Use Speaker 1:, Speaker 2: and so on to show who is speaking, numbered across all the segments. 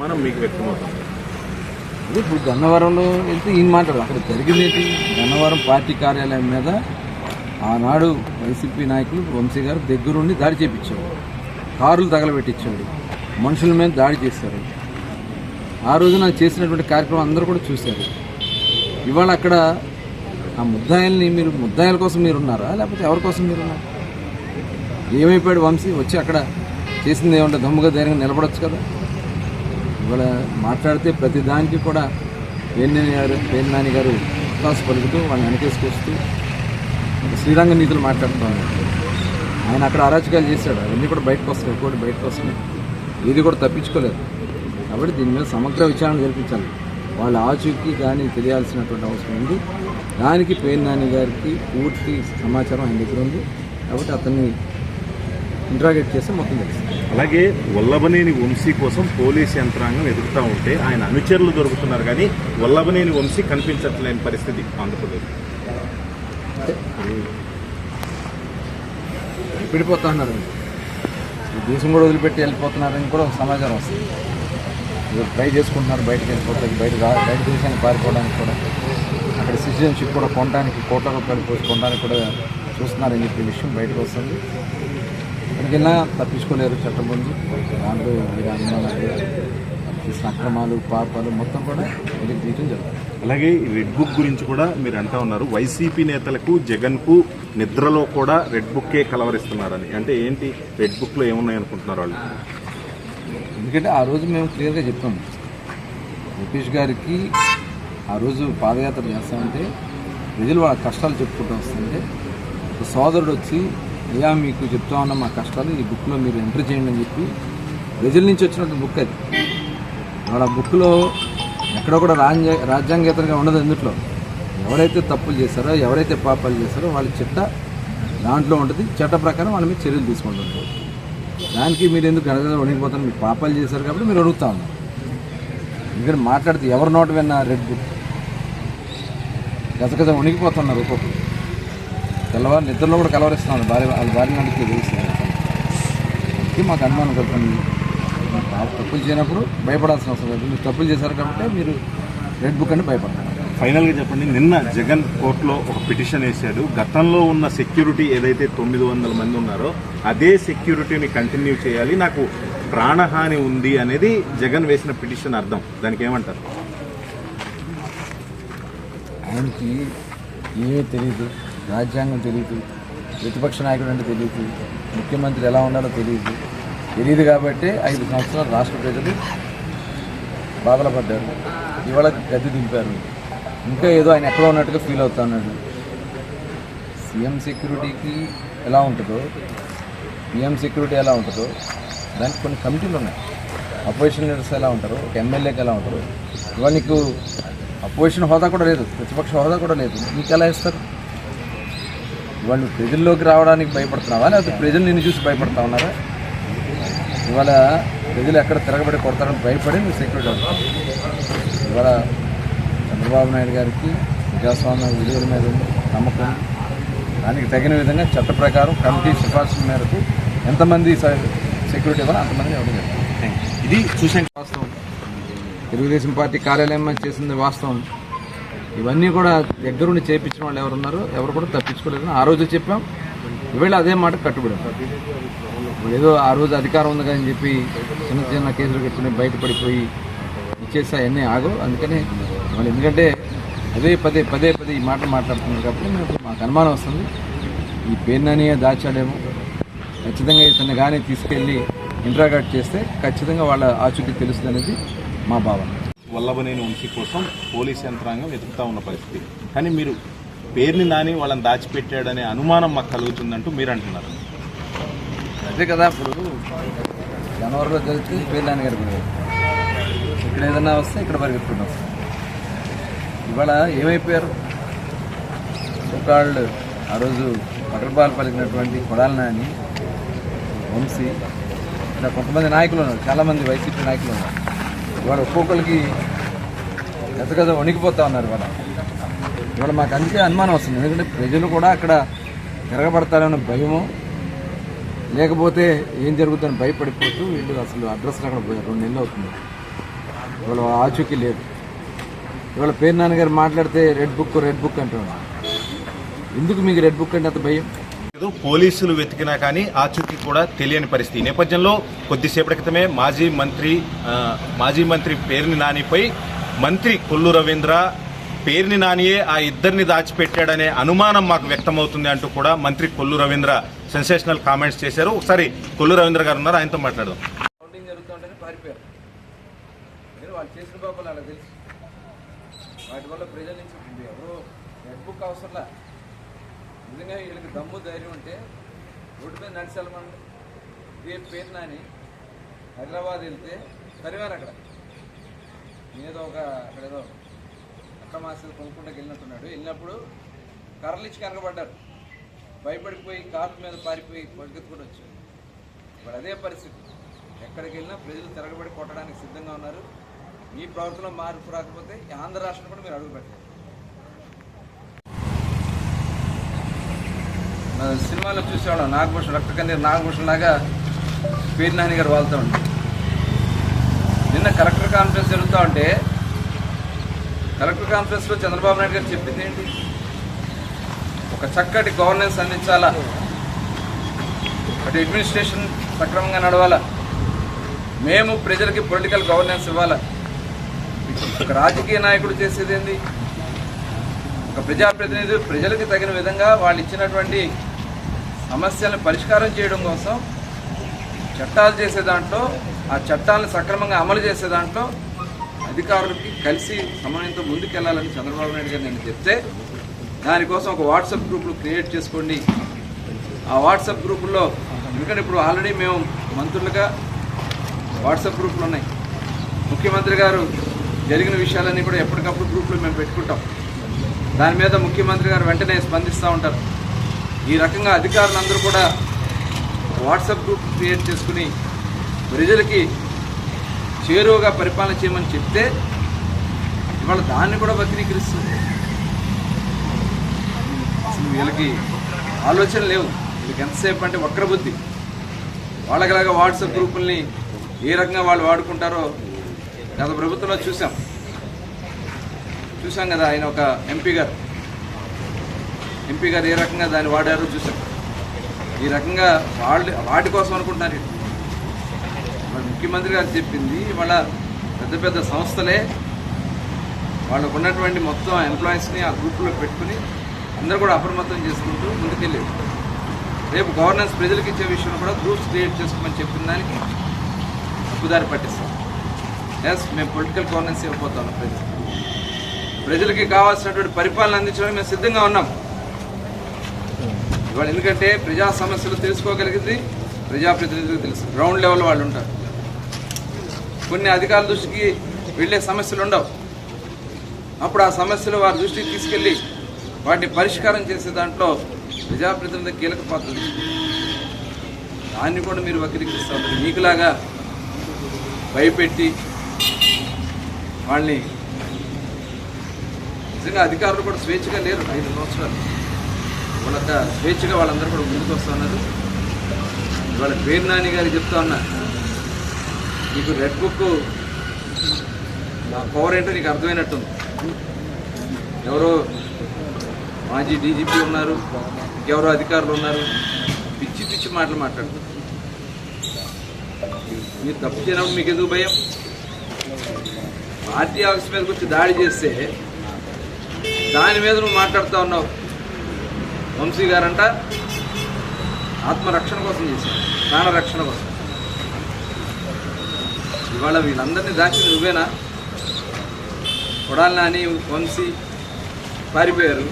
Speaker 1: మనం మీకు
Speaker 2: వ్యక్తమవుతాం. ఇప్పుడు గన్నవరంలో వెళ్తే ఈయన మాట్లాడు. అక్కడ జరిగింది ఏంటి గన్నవరం పార్టీ కార్యాలయం మీద ఆనాడు వైసీపీ నాయకులు వంశీ గారు దగ్గరుండి దాడి చేపించాడు కారులు తగలబెట్టించాడు. మనుషుల మీద దాడి చేశారు. ఆ రోజు నాకు చేసినటువంటి కార్యక్రమం అందరూ కూడా చూశారు. ఇవాళ అక్కడ ఆ ముద్దాయిల్ని మీరు ముద్దాయిల కోసం మీరు ఉన్నారా లేకపోతే ఎవరి కోసం మీరు ఉన్నారు ఏమైపోయాడు వంశీ? వచ్చి అక్కడ చేసింది ఏమంటే దమ్ముగా ధైర్యంగా నిలబడొచ్చు కదా? ఇవాళ మాట్లాడితే ప్రతి దానికి కూడా పేర్నాని గారు పేర్నాని గారు ఉత్సాహ పలుకుతూ వాళ్ళని వెనకేసుకొస్తూ శ్రీరంగ నీతులు మాట్లాడుతున్నారు ఆయన అక్కడ అరాచకాలు చేశాడు. అవన్నీ కూడా బయటకు వస్తాయి ఒక్కోటి బయటకు వస్తున్నాయి. ఏది కూడా తప్పించుకోలేదు. కాబట్టి దీని మీద సమగ్ర విచారణ జరిపించాలి. వాళ్ళ ఆచూకీ కానీ తెలియాల్సినటువంటి అవసరం ఉంది. దానికి పేర్నాని గారికి పూర్తి సమాచారం ఆయన దగ్గర ఉంది. కాబట్టి అతన్ని ఇంట్రాగేట్ చేస్తే మొత్తం తెలుస్తుంది
Speaker 1: అలాగే వల్లభనేని వంశీ కోసం పోలీస్ యంత్రాంగం ఎదుగుతూ ఉంటే ఆయన అనుచరులు దొరుకుతున్నారు కానీ వల్లభనేని వంశీ కనిపించట్లేని పరిస్థితి ఆంధ్రప్రదేశ్.
Speaker 2: విడిపోతా ఉన్నారు. దేశం కూడా వదిలిపెట్టి వెళ్ళిపోతున్నారని కూడా ఒక సమాచారం వస్తుంది. ట్రై చేసుకుంటున్నారు బయటకు వెళ్ళిపోతారు బయట బయట దేశానికి పారిపోవడానికి కూడా. అక్కడ సిటిజన్షిప్ కూడా కొనడానికి కోట్ల రూపాయలు పోసి కొనడానికి కూడా చూస్తున్నారని చెప్పే విషయం బయటకు వస్తుంది. ఎక్కడికైనా తప్పించుకోలేరు చట్టం ముందు. దాంట్లో వీరి అనుమానాలు చేసిన అక్రమాలు పాపాలు మొత్తం కూడా వెలికి తీయడం జరుగుతుంది.
Speaker 1: అలాగే ఈ రెడ్ బుక్ గురించి కూడా మీరు అంటా ఉన్నారు. వైసీపీ నేతలకు జగన్కు నిద్రలో కూడా రెడ్ బుక్కే కలవరిస్తున్నారని. అంటే ఏంటి రెడ్ బుక్లో ఏమున్నాయి అనుకుంటున్నారు వాళ్ళు?
Speaker 2: ఎందుకంటే ఆ రోజు మేము క్లియర్గా చెప్పాము నితీష్ గారికి ఆ రోజు పాదయాత్ర చేస్తామంటే ప్రజలు వాళ్ళ కష్టాలు చెప్పుకుంటూ వస్తుంటే సోదరుడు వచ్చి అయ్యా మీకు చెప్తా ఉన్న మా కష్టాలు. ఈ బుక్లో మీరు ఎంటర్ చేయండి అని చెప్పి ప్రజల నుంచి వచ్చినటువంటి బుక్ అది. ఆ బుక్లో ఎక్కడ కూడా రాజ్య రాజ్యాంగేతరంగా ఉండదు అందుట్లో ఎవరైతే తప్పులు చేశారో ఎవరైతే పాపాలు చేశారో వాళ్ళ చిట్ట దాంట్లో ఉంటుంది. చట్ట ప్రకారం వాళ్ళ మీద చర్యలు తీసుకుంటుంది దానికి మీరు ఎందుకు గడగడ వణికిపోతారు? మీరు పాపాలు చేశారు కాబట్టి మీరు అడుగుతా ఉన్నారు. ఎందుకంటే మాట్లాడితే ఎవరి నోట విన్నా రెడ్ బుక్ గజగజ వణికిపోతున్నారు ఒక్కొక్కరు. తెల్లవారు నిద్రలో కూడా కలవరిస్తున్నారు. భార్య వాళ్ళ భార్య నడికి ఇది మాకు అనుమానం కలుగుతుంది తప్పులు చేయనప్పుడు భయపడాల్సిన అవసరం లేదు. మీరు తప్పులు చేశారు కాబట్టి మీరు రెడ్ బుక్ అని భయపడతారు.
Speaker 1: ఫైనల్గా చెప్పండి నిన్న జగన్ కోర్టులో ఒక పిటిషన్ వేశాడు. గతంలో ఉన్న సెక్యూరిటీ ఏదైతే తొమ్మిది వందల మంది ఉన్నారో అదే సెక్యూరిటీని కంటిన్యూ చేయాలి. నాకు ప్రాణహాని ఉంది అనేది జగన్ వేసిన పిటిషన్ అర్థం. దానికి ఏమంటారు?
Speaker 2: ఆయనకి ఏమీ తెలియదు రాజ్యాంగం తెలియదు ప్రతిపక్ష నాయకుడు అంటే తెలియదు ముఖ్యమంత్రి ఎలా ఉండాలో తెలియదు తెలియదు కాబట్టి ఐదు సంవత్సరాలు రాష్ట్ర ప్రజలు బాధలు పడ్డారు ఇవాళ గద్దె దింపారు. ఇంకా ఏదో ఆయన ఎక్కడో ఉన్నట్టుగా ఫీల్ అవుతా ఉన్నాడు. సీఎం సెక్యూరిటీకి ఎలా ఉంటుందో పిఎం సెక్యూరిటీ ఎలా ఉంటుందో దానికి కొన్ని కమిటీలు ఉన్నాయి. అపోజిషన్ లీడర్స్ ఎలా ఉంటారు ఒక ఎమ్మెల్యేకి ఎలా ఉంటారు ఇవాళ నీకు అపోజిషన్ హోదా కూడా లేదు ప్రతిపక్ష హోదా కూడా లేదు. నీకు ఎలా ఇస్తారు? ఇవాళ నువ్వు ప్రజల్లోకి రావడానికి భయపడుతున్నావా? లేకపోతే ప్రజలు నిన్ను చూసి భయపడతా ఉన్నారా? ఇవాళ ప్రజలు ఎక్కడ తిరగబడి కొడతారని భయపడి నువ్వు సెక్యూరిటీ అవుతావు ఇవాళ చంద్రబాబు నాయుడు గారికి ప్రజాస్వామ్య విలువల మీద నమ్మకం దానికి తగిన విధంగా చట్ట ప్రకారం కమిటీ సిఫార్సుల మేరకు ఎంతమంది సెక్యూరిటీ ఇవ్వాలో అంతమంది ఇవ్వడం జరిగింది
Speaker 1: ఇది చూసాం.
Speaker 2: వాస్తవం. తెలుగుదేశం పార్టీ కార్యాలయం చేసింది వాస్తవం. ఇవన్నీ కూడా దగ్గరుండి చేయించిన వాళ్ళు ఎవరున్నారో ఎవరు కూడా తప్పించుకోలేదని ఆ రోజు చెప్పాం. ఈవేళ అదే మాట కట్టుబడి ఏదో ఆ రోజు అధికారం ఉంది అని చెప్పి చిన్న చిన్న కేసులు కట్టుకుని బయటపడిపోయి ఇచ్చేసి అవన్నీ ఆగు అందుకని వాళ్ళు ఎందుకంటే అదే పదే పదే పదే ఈ మాట మాట్లాడుతున్నారు కాబట్టి మేము మాకు అనుమానం వస్తుంది. ఈ పేరునని దాచాడేమో. ఖచ్చితంగా ఇతను కానీ తీసుకెళ్ళి ఇంట్రాగాట్ చేస్తే ఖచ్చితంగా వాళ్ళ ఆచూకీ తెలుస్తుంది అనేది మా భావన.
Speaker 1: వల్లభనేని వంశీ కోసం పోలీస్ యంత్రాంగం వెతుకుతా ఉన్న పరిస్థితి. కానీ మీరు పేరుని నాని వాళ్ళని దాచిపెట్టాడనే అనుమానం మాకు కలుగుతుందంటూ మీరు అంటున్నారు.
Speaker 2: అదే కదా ఇప్పుడు జనవరిలో జరిగితే పేరు నాని గారు ఇక్కడ ఏదైనా వస్తే ఇక్కడ పరిగెత్తుకుంటాం. ఇవాళ ఏమైపోయారు? ఒకళ్ళు ఆ రోజు పకడపాలు పలికినటువంటి కొడాల నాని వంశీ ఇలా కొంతమంది నాయకులు ఉన్నారు. చాలామంది వైసీపీ నాయకులు ఉన్నారు. ఇవాళ ఒక్కొక్కరికి గతగత వణికిపోతా ఉన్నారు ఇవాళ. ఇవాళ మాకు అందుకే అనుమానం వస్తుంది. ఎందుకంటే ప్రజలు కూడా అక్కడ తిరగబడతారనే భయము. లేకపోతే ఏం జరుగుతుందని భయపడిపోతూ వీళ్ళు అసలు అడ్రస్ అక్కడ పోయారు. రెండు నెలలు అవుతుంది. ఇవాళ ఆచూకీ లేదు. ఇవాళ పేరు నాన్నగారు మాట్లాడితే రెడ్ బుక్ రెడ్ బుక్ అంటున్నాడు. ఎందుకు మీకు రెడ్ బుక్ అంటే అంత భయం?
Speaker 1: పోలీసులు వెతికినా కానీ ఆచూకీ కూడా తెలియని పరిస్థితి. ఈ నేపథ్యంలో కొద్దిసేపటి క్రితమే మాజీ మంత్రి మాజీ మంత్రి పేరుని నానిపై మంత్రి కొల్లు రవీంద్ర పేరుని నానియే ఆ ఇద్దరిని దాచిపెట్టాడనే అనుమానం మాకు వ్యక్తమవుతుంది అంటూ కూడా మంత్రి కొల్లు రవీంద్ర సెన్సేషనల్ కామెంట్స్ చేశారు. ఒకసారి కొల్లు రవీంద్ర గారు ఉన్నారు? ఆయనతో మాట్లాడదాం.
Speaker 2: కౌంటింగ్ వాళ్ళు వాటి వల్ల ప్రజల నుంచి ఎవరు రెడ్ బుక్ అవసరంలా. నిజంగా వీళ్ళకి దమ్ము ధైర్యం ఉంటే రోడ్డు మీద నడిచి వెళ్ళమండి పేరు నాని హైదరాబాద్ వెళ్తే తరివారు అక్కడ. ఏదో ఒక అక్కడ ఏదో అక్రమాస్తులు కొనుక్కుంటూ వెళ్ళినట్టున్నాడు. వెళ్ళినప్పుడు కర్రలు ఇచ్చి కనకబడ్డారు భయపడిపోయి కార్ల మీద పారిపోయి పరిగెత్తుకుని వచ్చారు ఇప్పుడు అదే పరిస్థితి. ఎక్కడికి వెళ్ళినా ప్రజలు తిరగబడి కొట్టడానికి సిద్ధంగా ఉన్నారు. మీ ప్రవర్తన మార్పు రాకపోతే ఈ ఆంధ్ర రాష్ట్రం కూడా మీరు అడుగు పెట్టారు సినిమాలో చూసేవాళ్ళం. నాగభూషణ్ రక్తకన్నీరు నాగభూషణ్ లాగా పేరు నాని గారు వాళ్తూ ఉంటారు నిన్న కలెక్టర్ కాన్ఫరెన్స్ జరుగుతూ ఉంటే కలెక్టర్ కాన్ఫరెన్స్లో చంద్రబాబు నాయుడు గారు చెప్పింది ఏంటి? ఒక చక్కటి గవర్నెన్స్ అందించాలా? అటు అడ్మినిస్ట్రేషన్ సక్రమంగా నడవాలా? మేము ప్రజలకి పొలిటికల్ గవర్నెన్స్ ఇవ్వాలా? ఒక రాజకీయ నాయకుడు చేసేది ఏంది? ఒక ప్రజాప్రతినిధులు ప్రజలకు తగిన విధంగా వాళ్ళు ఇచ్చినటువంటి సమస్యలను పరిష్కారం చేయడం కోసం చట్టాలు చేసే దాంట్లో ఆ చట్టాలను సక్రమంగా అమలు చేసే దాంట్లో అధికారులకి కలిసి సమన్వయంతో ముందుకెళ్ళాలని చంద్రబాబు నాయుడు గారు నేను చెప్తే దానికోసం ఒక వాట్సాప్ గ్రూపులు క్రియేట్ చేసుకోండి. ఆ వాట్సాప్ గ్రూపుల్లో ఎందుకంటే ఇప్పుడు ఆల్రెడీ మేము మంత్రులుగా వాట్సాప్ గ్రూపులు ఉన్నాయి. ముఖ్యమంత్రి గారు జరిగిన విషయాలన్నీ కూడా ఎప్పటికప్పుడు గ్రూపులు మేము పెట్టుకుంటాం. దాని మీద ముఖ్యమంత్రి గారు వెంటనే స్పందిస్తూ ఉంటారు. ఈ రకంగా అధికారులందరూ కూడా వాట్సాప్ గ్రూప్ క్రియేట్ చేసుకుని ప్రజలకి చేరువగా పరిపాలన చేయమని చెప్తే ఇవాళ దాన్ని కూడా వక్రీకరిస్తుంది. అసలు వీళ్ళకి ఆలోచన లేవు. వీళ్ళకి ఎంతసేపు అంటే వక్రబుద్ధి. వాళ్ళకిలాగా వాట్సాప్ గ్రూపుల్ని ఏ రకంగా వాళ్ళు వాడుకుంటారో గత ప్రభుత్వంలో చూసాం. చూసాం కదా ఆయన ఒక ఎంపీ గారు. ఎంపీ గారు ఏ రకంగా దాన్ని వాడారో చూసాం. ఈ రకంగా వాళ్ళు వాటి కోసం అనుకుంటున్నారు ముఖ్యమంత్రి గారు చెప్పింది వాళ్ళ పెద్ద పెద్ద సంస్థలే వాళ్ళకు ఉన్నటువంటి మొత్తం ఎంప్లాయీస్ని ఆ గ్రూప్లో పెట్టుకుని అందరూ కూడా అప్రమత్తం చేసుకుంటూ ముందుకెళ్ళేది రేపు గవర్నెన్స్ ప్రజలకు ఇచ్చే విషయంలో కూడా గ్రూప్స్ క్రియేట్ చేసుకోమని చెప్పిన దానికి తప్పుదారి పట్టిస్తాం. ఎస్ మేము పొలిటికల్ గవర్నెన్స్ ఇవ్వబోతాం ప్రజలు ప్రజలకి కావాల్సినటువంటి పరిపాలన అందించడానికి మేము సిద్ధంగా ఉన్నాం. ఇవాళ ఎందుకంటే ప్రజా సమస్యలు తెలుసుకోగలిగింది ప్రజాప్రతినిధులకు తెలుసు. గ్రౌండ్ లెవెల్ వాళ్ళు ఉంటారు. కొన్ని అధికారుల దృష్టికి వెళ్ళే సమస్యలు ఉండవు. అప్పుడు ఆ సమస్యలు వారి దృష్టికి తీసుకెళ్ళి వాటిని పరిష్కారం చేసే దాంట్లో ప్రజాప్రతినిధి కీలక పాత్ర దాన్ని కూడా మీరు వక్రీకరిస్తారు. మీకులాగా భయపెట్టి వాళ్ళని నిజంగా అధికారులు కూడా స్వేచ్ఛగా లేరు. ఐదు సంవత్సరాలు. వాళ్ళంతా స్వేచ్ఛగా వాళ్ళందరూ కూడా ముందుకు వస్తున్నారు ఇవాళ పేరు నాని గారికి చెప్తా ఉన్నా. నీకు రెడ్ బుక్ నా పవర్ ఏంటో నీకు అర్థమైనట్టుంది. ఎవరో మాజీ డీజీపీ ఉన్నారు ఎవరో అధికారులు ఉన్నారు పిచ్చి పిచ్చి మాటలు మాట్లాడుతున్నారు మీరు తప్పు చేయనప్పుడు మీకు ఎందుకు భయం? పార్టీ ఆఫీస్ మీదకి వచ్చి దాడి చేస్తే దాని మీద నువ్వు మాట్లాడుతూ ఉన్నావు. వంశీ గారంట ఆత్మరక్షణ కోసం చేశారు ప్రాణ రక్షణ కోసం. ఇవాళ వీళ్ళందరినీ దాచింది నువ్వేనా? కొడాలని అని వంశీ పారిపోయారు.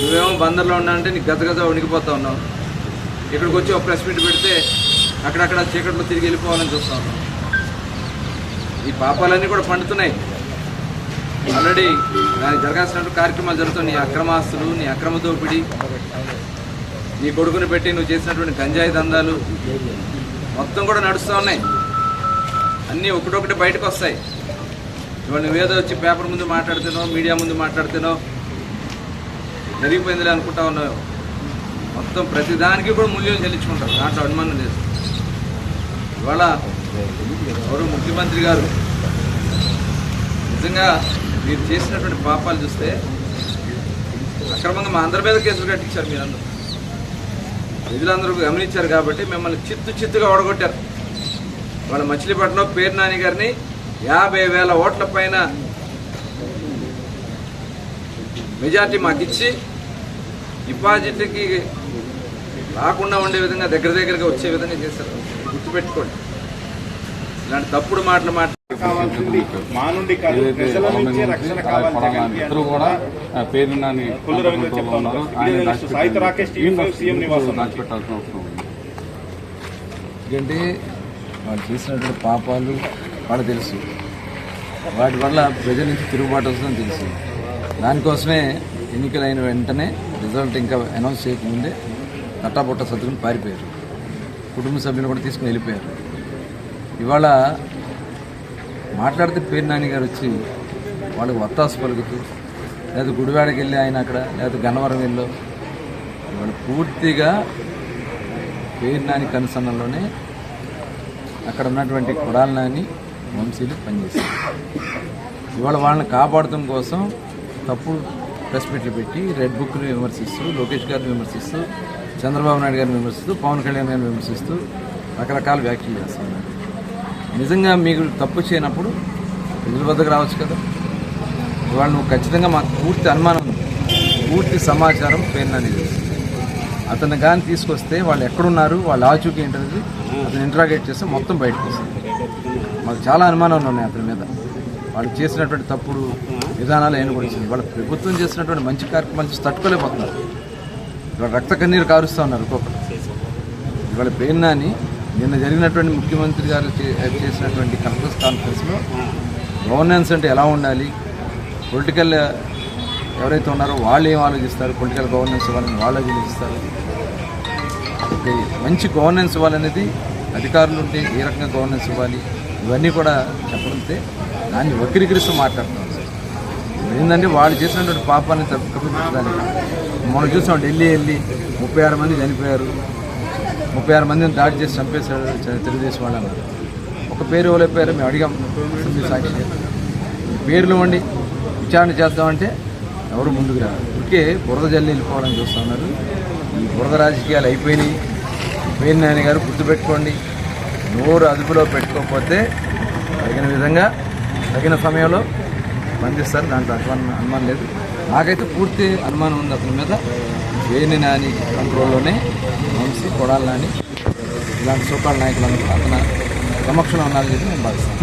Speaker 2: నువ్వేమో బందర్లో ఉన్నావంటే నీకు గతగత ఉనికిపోతా ఉన్నావు. ఇక్కడికి వచ్చి ఒక ప్రెస్ మీట్ పెడితే అక్కడక్కడ చీకట్లో తిరిగి వెళ్ళిపోవాలని చూస్తా ఉన్నావు. ఈ పాపాలన్నీ కూడా పండుతున్నాయి. ఆల్రెడీ దానికి జరగాల్సినట్టు కార్యక్రమాలు జరుగుతున్నాయి నీ అక్రమాస్తులు నీ అక్రమ దోపిడీ నీ కొడుకుని పెట్టి నువ్వు చేసినటువంటి గంజాయి దందాలు మొత్తం కూడా నడుస్తూ ఉన్నాయి. అన్నీ ఒకటొకటి బయటకు వస్తాయి. ఇవాళ నువ్వేదో వచ్చి పేపర్ ముందు మాట్లాడుతున్నావు మీడియా ముందు మాట్లాడుతున్నావు జరిగిపోయిందిలే అనుకుంటా ఉన్నావు. మొత్తం ప్రతిదానికి కూడా మూల్యం చెల్లించుకుంటారు. దాంట్లో అనుమానం లేదు. ఇవాళ ఎవరు ముఖ్యమంత్రి గారు నిజంగా మీరు చేసినటువంటి పాపాలు చూస్తే అక్రమంగా మా అందరి మీద కేసులు కట్టించారు మీరందరూ. ప్రజలందరూ గమనించారు కాబట్టి మిమ్మల్ని చిత్తు చిత్తుగా ఓడగొట్టారు. వాళ్ళ మచిలీపట్నంలో పేరు నాని గారిని యాభై వేల ఓట్ల పైన మెజార్టీ మాకు ఇచ్చి డిపాజిట్కి రాకుండా ఉండే విధంగా దగ్గర దగ్గరగా వచ్చే విధంగా చేశారు. గుర్తుపెట్టుకోండి. ఇలాంటి తప్పుడు మాటలు మాట
Speaker 3: ఇద్దరు కూడా పేరు ఉన్నారు. దాచిపెట్టాల్సిన అవసరం
Speaker 2: ఎందుకంటే వాళ్ళు చేసినటువంటి పాపాలు వాళ్ళకి తెలుసు. వాటి వల్ల ప్రజల నుంచి తిరుగుబాటు వస్తుందని తెలుసు. దానికోసమే ఎన్నికలైన వెంటనే రిజల్ట్ ఇంకా అనౌన్స్ చేయకముందే నట్టాపొట్ట సతుకుని పారిపోయారు. కుటుంబ సభ్యులు కూడా తీసుకుని వెళ్ళిపోయారు. ఇవాళ మాట్లాడితే పేరు నాని గారు వచ్చి వాళ్ళకి వత్తాసు పలుకుతూ లేదా గుడివాడకి వెళ్ళి ఆయన అక్కడ లేదా గన్నవరం వెళ్ళో వాళ్ళు పూర్తిగా పేరు నాని కనుసన్నలోనే అక్కడ ఉన్నటువంటి కొడాల నాని వంశీలు పనిచేశారు. ఇవాళ వాళ్ళని కాపాడటం కోసం తప్పుడు ప్రెస్ మీట్లు పెట్టి రెడ్ బుక్ని విమర్శిస్తూ లోకేష్ గారిని విమర్శిస్తూ చంద్రబాబు నాయుడు గారిని విమర్శిస్తూ పవన్ కళ్యాణ్ గారిని విమర్శిస్తూ రకరకాల వ్యాఖ్యలు చేస్తున్నారు. నిజంగా మీకు తప్పు చేయనప్పుడు ప్రజల వద్దకు రావచ్చు కదా? ఇవాళ నువ్వు ఖచ్చితంగా మాకు పూర్తి అనుమానం పూర్తి సమాచారం పేరు అనేది అతన్ని కానీ తీసుకొస్తే వాళ్ళు ఎక్కడున్నారు? వాళ్ళ ఆచూకీ ఏంటనేది అతను ఇంట్రాగేట్ చేస్తే మొత్తం బయటకు వస్తుంది. మాకు చాలా అనుమానాలు ఉన్నాయి అతని మీద. వాళ్ళు చేసినటువంటి తప్పుడు విధానాలు ఏమి కూడా వాళ్ళ ప్రభుత్వం చేసినటువంటి మంచి కార్యక్రమాలు చూసి తట్టుకోలేకపోతున్నారు. ఇవాళ రక్త కన్నీరు కారుస్తూ ఉన్నారు ఒక్కొక్కరు. ఇవాళ పేరునాని నిన్న జరిగినటువంటి ముఖ్యమంత్రి గారు చేసినటువంటి కలెక్టర్స్ కాన్ఫరెన్స్లో గవర్నెన్స్ అంటే ఎలా ఉండాలి? పొలిటికల్ ఎవరైతే ఉన్నారో వాళ్ళు ఏం ఆలోచిస్తారు? పొలిటికల్ గవర్నెన్స్ వాళ్ళని వాళ్ళు ఆలోచిస్తారు. ఒక మంచి గవర్నెన్స్ ఇవ్వాలనేది అధికారులు ఉంటే ఏ రకంగా గవర్నెన్స్ ఇవ్వాలి? ఇవన్నీ కూడా చెప్పడంతే. దాన్ని వక్రీకరిస్తూ మాట్లాడుతున్నారు ఏంటంటే వాళ్ళు చేసినటువంటి పాపాన్ని తప్పించడానికి మనం చూసాం ఢిల్లీ వెళ్ళి ముప్పై ఆరు మంది చనిపోయారు. ముప్పై ఆరు మందిని దాడి చేసి చంపేశాడు తెలుగుదేశం వాళ్ళు ఒక పేరు ఇవ్వలేకపోయారు మేము అడిగాం. అసెంబ్లీ సాక్షి పేర్లు వండి విచారణ చేద్దామంటే ఎవరు ముందుకు రారు. ఇకే బురద జల్లి వెళ్ళిపోవడం చూస్తున్నారు బురద రాజకీయాలు అయిపోయినాయి. పేరు నాయన గారు గుర్తుపెట్టుకోండి నోరు అదుపులో పెట్టుకోకపోతే తగిన విధంగా తగిన సమయంలో స్పందిస్తారు. దాంట్లో అనుమానం అనుమానం లేదు. నాకైతే పూర్తి అనుమానం ఉంది అతని మీద. వేణి నాని కంట్రోల్లోనే వంశీ కొడాలి నాని ఇలాంటి సూపాల నాయకులందరూ అతను సమక్షంలో ఉన్నారని చెప్పి నేను భావిస్తాను